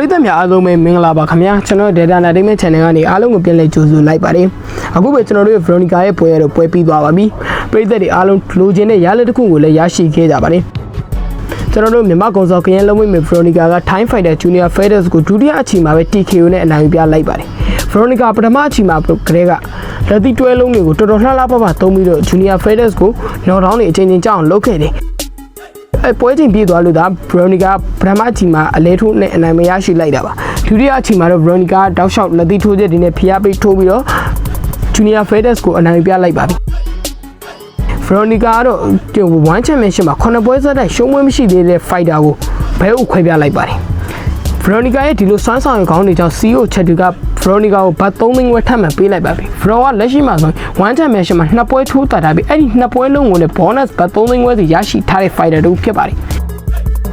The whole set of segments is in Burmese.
ပရိသတ်များအားလုံးပဲမင်္ဂလာပါခင်ဗျာကျွန်တော် Data Entertainment Channel ကနေအားလုံးကိုပြန်လည်ကြိုဆိုလိုက်ပါတယ်အခုပဲကျွန်တော်တို့ရဲ့ Veronica ရဲ့ပွဲရတော့ပွဲပြီးသွားပါပြီပရိသတ်တွေအားလုံးလိုချင်တဲ့ရလဒ်တစ်ခုကိုလည်းရရှိခဲ့ကြပါတယ်ကျွန်တော်တို့မြန်မာကောင်စောကရင်လုံးဝမဲ့ Veronica က Time Fighter Junior Fighters ကိုဒုတိယအချိန်မှာပဲ TKO နဲ့အနိုင်ယူပြလိုက်ပါတယ် Veronica ပထမအချိန်မှာကလေးကလက်သီးတွဲလုံးတွေကိုတော်တော်လှလှပပသုံးပြီးတော့ Junior Fighters ကို knockdown တွေအချိန်ချင်းကြောင်းလုပ်ခဲ့တယ် အဲပွဲချိန်ပြေးသွားလို့ဒါဘရိုနီကာပထမအချိန်မှာအလဲထိုးနဲ့အနိုင်မရရှိလိုက်တာပါဒုတိယအချိန်မှာတော့ဘရိုနီကာတောက်လျှောက်လက်သီးထိုးချက်တွေနဲ့ဖျားပိတ်ထိုးပြီးတော့ဂျူနီယာဖဲဒက်စ်ကိုအနိုင်ပြလိုက်ပါပြီဘရိုနီကာကတော့ဒီဝမ်ချန်ပီယံရှစ်မှာ9ပွဲဆက်တိုက်ရှုံးပွဲမရှိသေးတဲ့ဖိုက်တာကိုဘဲဥခွဲပြလိုက်ပါတယ်ဗရိုနီကာရဲ့ဒီလိုစွမ်းဆောင်ရခေါင်းတွေကြောင့် CEO ချက်တူက ဗရိုနီကာကိုဘတ်3သိန်းဝက်ထပ်မံပေးလိုက်ပါပြီဗရိုကလက်ရှိမှာဆို1ချန်ပီယံရှစ်မှာ2ပွဲထိုးတာတာပြီးအဲ့ဒီ2ပွဲလုံးကိုလည်း bonus ဘတ်3သိန်းဝက်စီရရှိထားတဲ့ fighter တို့ဖြစ်ပါတယ်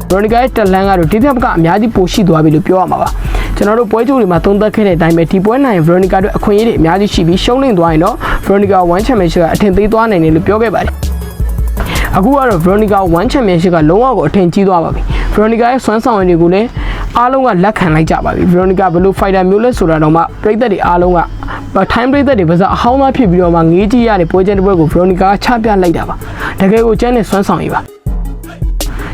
ဘရိုနီကာရဲ့တက်လန်ကတော့ဒီထက်မကအများကြီးပိုရှိသွားပြီလို့ပြောရမှာပါကျွန်တော်တို့ပွဲကြိုးတွေမှာသုံးသပ်ခဲ့တဲ့အတိုင်းပဲဒီပွဲနိုင်ဗရိုနီကာတို့အခွင့်အရေးတွေအများကြီးရှိပြီးရှုံးနေသွားရင်တော့ဗရိုနီကာ1 championship ကအထင်သေးသွားနိုင်တယ်လို့ပြောခဲ့ပါတယ်အခုကတော့ Veronica 1 Championship ကလုံးဝကိုအထင်ကြီးသွားပါပြီ Veronica ရဲ့စွမ်းဆောင်ရည်တွေကိုလည်း အားလုံးကလက်ခံလိုက်ကြပါပြီ Veronica ဘယ်လို fighter မျိုးလဲဆိုတာတော့မှပြည်သက်တွေအားလုံးက time ပြည်သက်တွေပါစားအဟောင်းသားဖြစ်ပြီးတော့မှငေးကြီးရတဲ့ပွဲချင်းတစ်ပွဲကို Veronica ကချပြလိုက်တာပါတကယ်ကိုကျန်းတဲ့စွမ်းဆောင်ရည်ပါ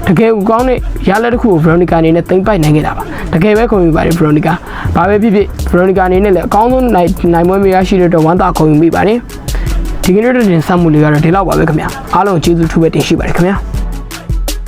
တကယ်ကိုကောင်းတဲ့ရလက်တစ်ခုကို Veronica အနေနဲ့သိမ့်ပိုက်နိုင်ခဲ့တာပါတကယ်ပဲခုံယူပါတယ် Veronica ဘာပဲဖြစ်ဖြစ် Veronica အနေနဲ့လည်းအကောင်းဆုံးနိုင်နိုင်ပွဲမရရှိတဲ့တော့ဝမ်းသာခုံယူမိပါတယ်ဒီကနေ့တဲ့တင်ဆက်မှုလေးကတော့ဒီလောက်ပါပဲခင်ဗျာအားလုံးကျေးဇူးထူးပဲတင်ရှိပါတယ်ခင်ဗျာ